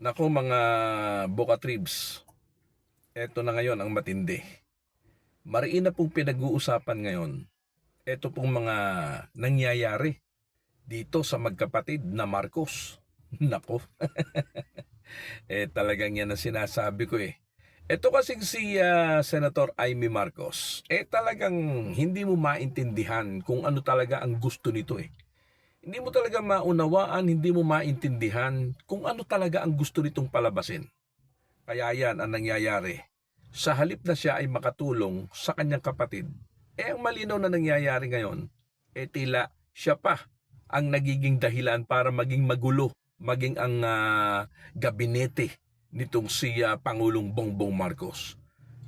Nako mga Boca Tribs, eto na ngayon ang matindi. Mariin na pong pinag-uusapan ngayon, eto pong mga nangyayari dito sa magkapatid na Marcos. Nako, eh talagang yan ang sinasabi ko eh. Ito kasing si ah, Senator Amy Marcos, eh talagang hindi mo maintindihan kung ano talaga ang gusto nito eh. Hindi mo talaga maunawaan, hindi mo maintindihan kung ano talaga ang gusto nitong palabasin. Kaya yan ang nangyayari. Sa halip na siya ay makatulong sa kanyang kapatid, eh ang malinaw na nangyayari ngayon, eh tila siya pa ang nagiging dahilan para maging magulo, maging ang ah, gabinete nitong si ah, Pangulong Bongbong Marcos.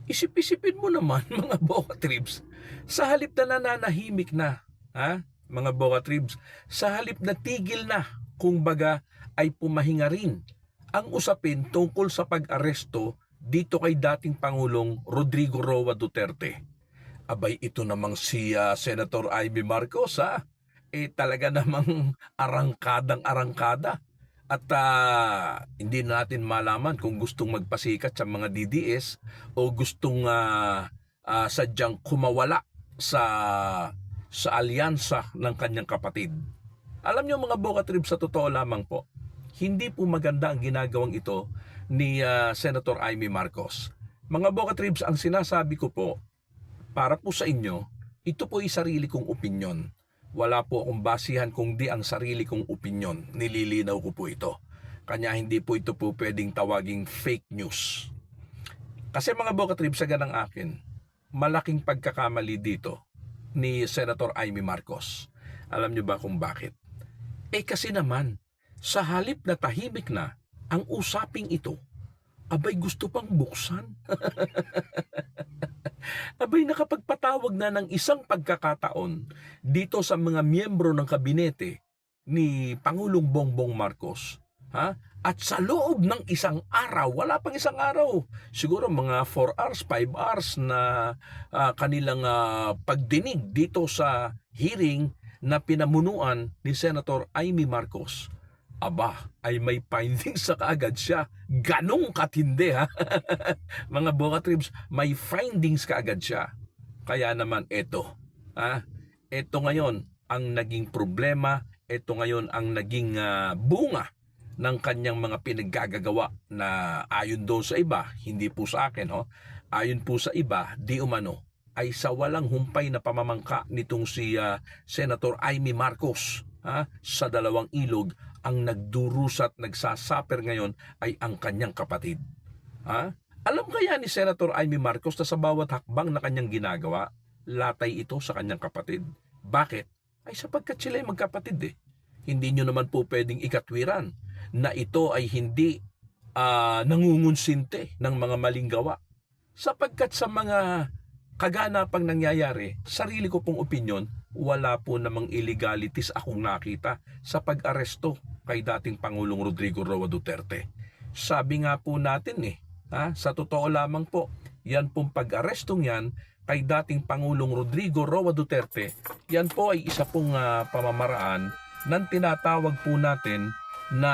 Isip-isipin mo naman mga boka tribs, sa halip na nananahimik na, ha? Mga boka tribs, sa halip na tigil na, kung baga ay pumahinga rin ang usapin tungkol sa pag-aresto dito kay dating Pangulong Rodrigo Roa Duterte. Abay ito namang si ah, Senator Ivy Marcos ha, eh talaga namang arangkadang arangkada. At ah, hindi natin malaman kung gustong magpasikat sa mga DDS o gustong ah, ah, sadyang kumawala sa sa alyansa ng kanyang kapatid. Alam niyo mga Boca Tribs sa totoo lamang po, hindi po maganda ang ginagawang ito ni ah, Senator Amy Marcos. Mga Boca Tribs, ang sinasabi ko po, para po sa inyo, ito po ay sarili kong opinyon. Wala po akong basihan kung di ang sarili kong opinyon. Nililinaw ko po ito. Kanya hindi po ito po pwedeng tawaging fake news. Kasi mga Boca Tribs, sa ganang akin, malaking pagkakamali dito ni Senator Amy Marcos. Alam niyo ba kung bakit? Eh kasi naman, sa halip na tahimik na ang usaping ito, abay gusto pang buksan. abay nakapagpatawag na ng isang pagkakataon dito sa mga miyembro ng kabinete ni Pangulong Bongbong Marcos. Ha? At sa loob ng isang araw, wala pang isang araw, siguro mga 4 hours, 5 hours na ah, kanilang ah, pagdinig dito sa hearing na pinamunuan ni Senator Amy Marcos. Aba, ay may findings sa kaagad siya. Ganong katindi ha. Mga Boca Tribs, may findings kaagad siya. Kaya naman eto. Ha? Eto ngayon ang naging problema. Eto ngayon ang naging ah, bunga ng kanyang mga pinaggagawa na ayon doon sa iba, hindi po sa akin, ho, ayon po sa iba, di umano, ay sa walang humpay na pamamangka nitong si ah, Senator Amy Marcos ha, sa dalawang ilog ang nagdurusat, nagsasaper ngayon ay ang kanyang kapatid. Ha? Alam kaya ni Senator Amy Marcos na sa bawat hakbang na kanyang ginagawa, latay ito sa kanyang kapatid. Bakit? Ay sapagkat sila ay magkapatid eh. Hindi nyo naman po pwedeng ikatwiran na ito ay hindi ah, nangungunsinte ng mga maling gawa. Sapagkat sa mga kaganapang nangyayari, sarili ko pong opinyon, wala po namang illegalities akong nakita sa pag-aresto kay dating Pangulong Rodrigo Roa Duterte. Sabi nga po natin eh, ha, sa totoo lamang po, yan pong pag-arestong yan kay dating Pangulong Rodrigo Roa Duterte, yan po ay isa pong ah, pamamaraan ng tinatawag po natin na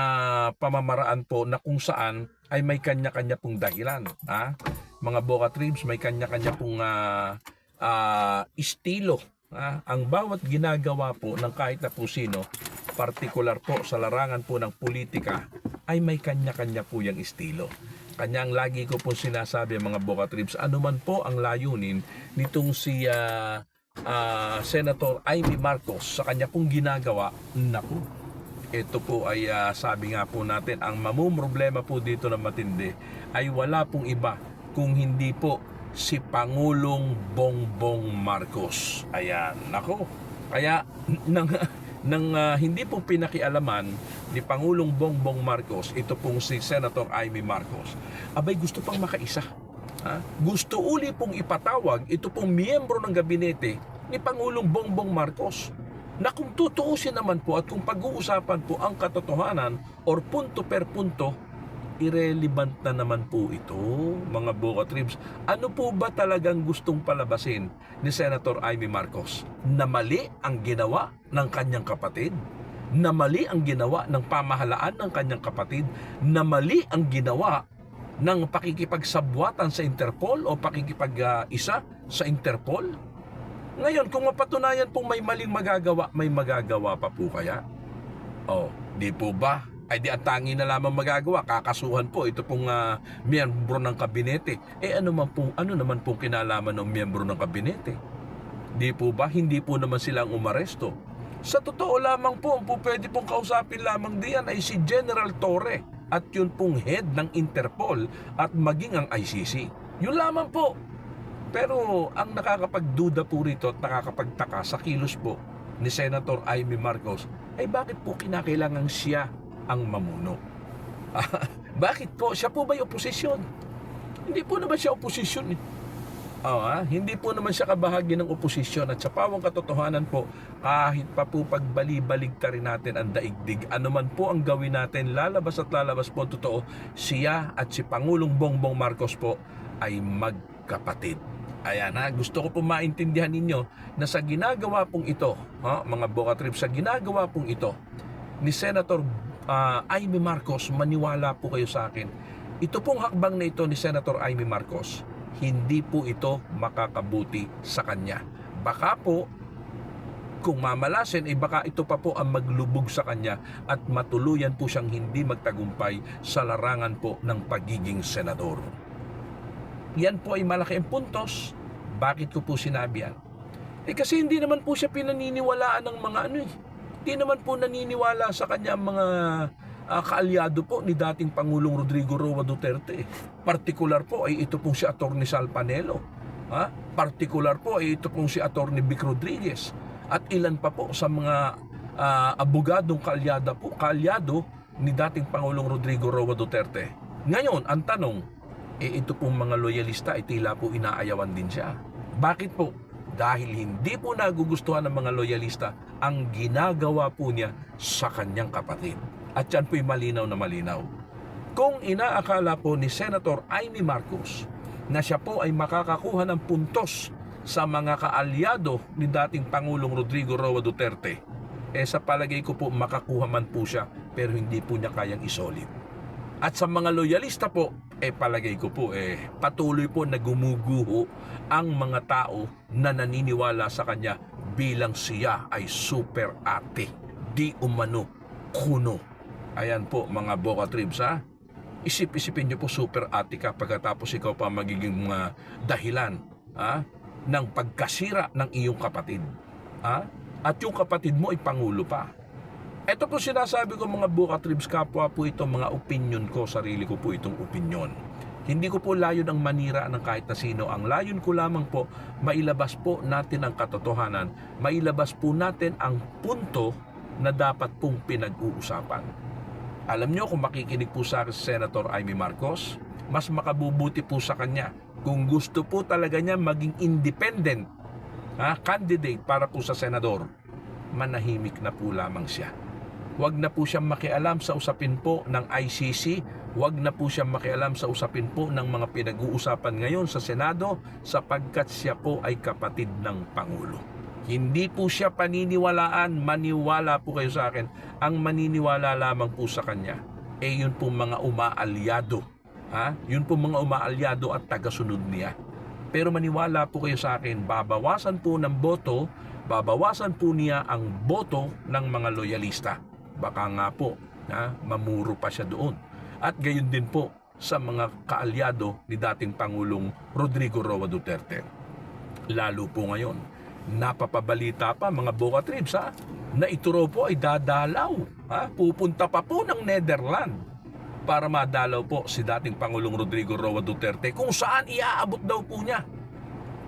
pamamaraan po na kung saan ay may kanya-kanya pong dahilan. Ha? Mga Boca Tribes, may kanya-kanya pong ah, ah, estilo. Ha? Ang bawat ginagawa po ng kahit na po sino, partikular po sa larangan po ng politika, ay may kanya-kanya po yung estilo. Kanyang lagi ko po sinasabi mga Boca Tribes, ano man po ang layunin nitong si ah, ah, Senator Amy Marcos sa kanya pong ginagawa, naku, ito po ay ah, sabi nga po natin, ang mamumroblema po dito na matindi ay wala pong iba kung hindi po si Pangulong Bongbong Marcos. Ayan, nako. Kaya nang, nang ah, hindi po pinakialaman ni Pangulong Bongbong Marcos, ito pong si Senator Amy Marcos, abay gusto pang makaisa. Ha? Gusto uli pong ipatawag ito pong miyembro ng gabinete ni Pangulong Bongbong Marcos na kung tutuusin naman po at kung pag-uusapan po ang katotohanan or punto per punto, irrelevant na naman po ito, mga Boca Tribs. Ano po ba talagang gustong palabasin ni Senator Amy Marcos? Na mali ang ginawa ng kanyang kapatid? na mali ang ginawa ng pamahalaan ng kanyang kapatid, na mali ang ginawa ng pakikipagsabwatan sa Interpol o pakikipag-isa sa Interpol? Ngayon, kung mapatunayan pong may maling magagawa, may magagawa pa po kaya? Oh, di po ba? Ay di ang tangi na lamang magagawa, kakasuhan po ito pong ah, miyembro ng kabinete. Eh ano man po, ano naman pong kinalaman ng miyembro ng kabinete? Di po ba? Hindi po naman silang umaresto. Sa totoo lamang po, po pwede pong kausapin lamang diyan ay si General Torre at yun pong head ng Interpol at maging ang ICC. Yun lamang po. Pero ang nakakapagduda po rito at nakakapagtaka sa kilos po ni Senator Amy Marcos ay bakit po kinakailangan siya ang mamuno? bakit po? Siya po ba'y oposisyon? Hindi po naman siya oposisyon. eh. Oo, ah, hindi po naman siya kabahagi ng oposisyon at sa pawang katotohanan po, kahit pa po pagbali-baligta rin natin ang daigdig, ano man po ang gawin natin, lalabas at lalabas po totoo, siya at si Pangulong Bongbong Marcos po ay magkapatid. Ayan ha, gusto ko po maintindihan ninyo na sa ginagawa pong ito, ha, mga Boca Trip, sa ginagawa pong ito ni Senator ah, Amy Marcos, maniwala po kayo sa akin. Ito pong hakbang na ito ni Senator Amy Marcos, hindi po ito makakabuti sa kanya. Baka po, kung mamalasin, eh baka ito pa po ang maglubog sa kanya at matuluyan po siyang hindi magtagumpay sa larangan po ng pagiging senador. Yan po ay malaki ang puntos. Bakit ko po sinabi yan? Eh kasi hindi naman po siya pinaniniwalaan ng mga ano eh. Hindi naman po naniniwala sa kanya ang mga ah, kaalyado po ni dating Pangulong Rodrigo Roa Duterte. Partikular po ay ito pong si Atty. Sal Panelo. Ha? Partikular po ay ito pong si Atty. Vic Rodriguez. At ilan pa po sa mga ah, abogadong kaalyado po, kaalyado ni dating Pangulong Rodrigo Roa Duterte. Ngayon, ang tanong, eh ito pong mga loyalista ay tila po inaayawan din siya. Bakit po? Dahil hindi po nagugustuhan ng mga loyalista ang ginagawa po niya sa kanyang kapatid. At yan po'y malinaw na malinaw. Kung inaakala po ni Senator Amy Marcos na siya po ay makakakuha ng puntos sa mga kaalyado ni dating Pangulong Rodrigo Roa Duterte, eh sa palagay ko po makakuha man po siya pero hindi po niya kayang isolid. At sa mga loyalista po, eh palagay ko po eh patuloy po na gumuguho ang mga tao na naniniwala sa kanya bilang siya ay super ate. Di umano kuno. Ayan po mga Boca Tribs ha. Isip-isipin niyo po super ate ka pagkatapos ikaw pa magiging mga dahilan ha, ng pagkasira ng iyong kapatid. Ha? At yung kapatid mo ay pangulo pa. Ito po sinasabi ko mga Boca Tribs kapwa po ito mga opinion ko, sarili ko po itong opinion. Hindi ko po layon ang manira ng kahit na sino. Ang layon ko lamang po, mailabas po natin ang katotohanan. Mailabas po natin ang punto na dapat pong pinag-uusapan. Alam nyo kung makikinig po sa Senator Amy Marcos, mas makabubuti po sa kanya kung gusto po talaga niya maging independent ha, candidate para po sa senador, manahimik na po lamang siya. Huwag na po siyang makialam sa usapin po ng ICC, huwag na po siyang makialam sa usapin po ng mga pinag-uusapan ngayon sa Senado sapagkat siya po ay kapatid ng Pangulo. Hindi po siya paniniwalaan, maniwala po kayo sa akin. Ang maniniwala lamang po sa kanya, eh yun po mga umaalyado. Ha? Yun po mga umaalyado at tagasunod niya. Pero maniwala po kayo sa akin, babawasan po ng boto, babawasan po niya ang boto ng mga loyalista. Baka nga po, ha, mamuro pa siya doon. At gayon din po sa mga kaalyado ni dating Pangulong Rodrigo Roa Duterte. Lalo po ngayon, napapabalita pa mga Boca Trips ha, na ito po ay dadalaw. Ha? Pupunta pa po ng Netherlands para madalaw po si dating Pangulong Rodrigo Roa Duterte kung saan iaabot daw po niya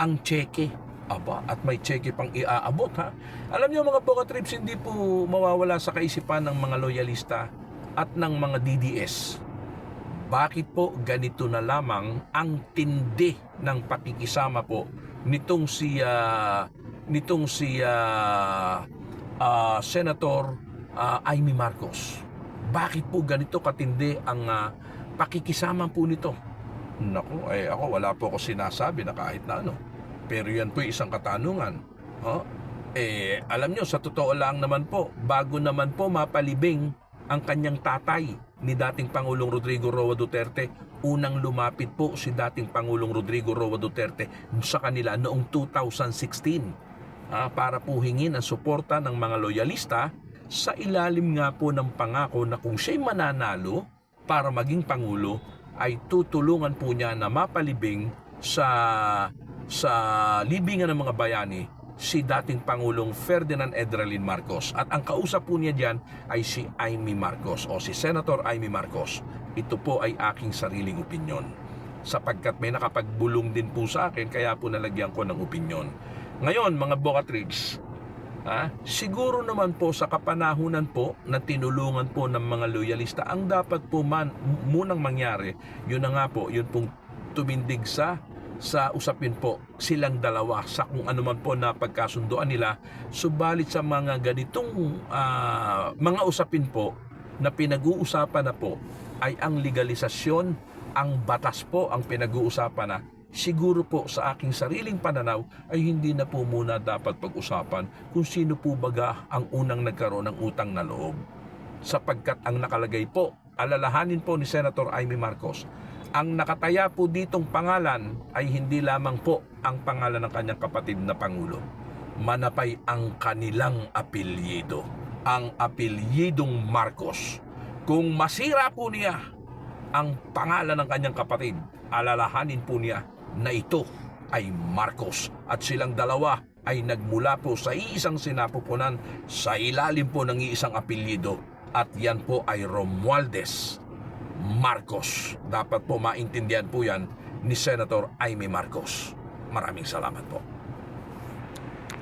ang cheque. Aba, at may cheque pang iaabot ha. Alam niyo mga Boca Trips, hindi po mawawala sa kaisipan ng mga loyalista at ng mga DDS. Bakit po ganito na lamang ang tindi ng pakikisama po nitong si ah, nitong si ah, ah, Senator ah, Amy Marcos? Bakit po ganito katindi ang ah, pakikisama po nito? Naku, eh ako wala po ako sinasabi na kahit na ano. Pero yan po isang katanungan. Oh? Eh, alam nyo, sa totoo lang naman po, bago naman po mapalibing ang kanyang tatay ni dating Pangulong Rodrigo Roa Duterte, unang lumapit po si dating Pangulong Rodrigo Roa Duterte sa kanila noong 2016 ah, para po hingin ang suporta ng mga loyalista sa ilalim nga po ng pangako na kung siya'y mananalo para maging Pangulo ay tutulungan po niya na mapalibing sa sa libingan ng mga bayani si dating Pangulong Ferdinand Edralin Marcos. At ang kausap po niya diyan ay si Amy Marcos o si Senator Amy Marcos. Ito po ay aking sariling opinyon. Sapagkat may nakapagbulong din po sa akin, kaya po nalagyan ko ng opinyon. Ngayon, mga Bocatrix, Ha? Siguro naman po sa kapanahunan po na tinulungan po ng mga loyalista, ang dapat po man, munang mangyari, yun na nga po, yun pong tumindig sa sa usapin po silang dalawa sa kung ano man po na pagkasunduan nila subalit sa mga ganitong ah, mga usapin po na pinag-uusapan na po ay ang legalisasyon ang batas po ang pinag-uusapan na siguro po sa aking sariling pananaw ay hindi na po muna dapat pag-usapan kung sino po baga ang unang nagkaroon ng utang na loob. Sapagkat ang nakalagay po, alalahanin po ni Senator Amy Marcos, ang nakataya po ditong pangalan ay hindi lamang po ang pangalan ng kanyang kapatid na Pangulo. Manapay ang kanilang apelyido, ang apelyidong Marcos. Kung masira po niya ang pangalan ng kanyang kapatid, alalahanin po niya na ito ay Marcos at silang dalawa ay nagmula po sa iisang sinapupunan sa ilalim po ng iisang apelyido at yan po ay Romualdez Marcos. Dapat po maintindihan po yan ni Senator Amy Marcos. Maraming salamat po.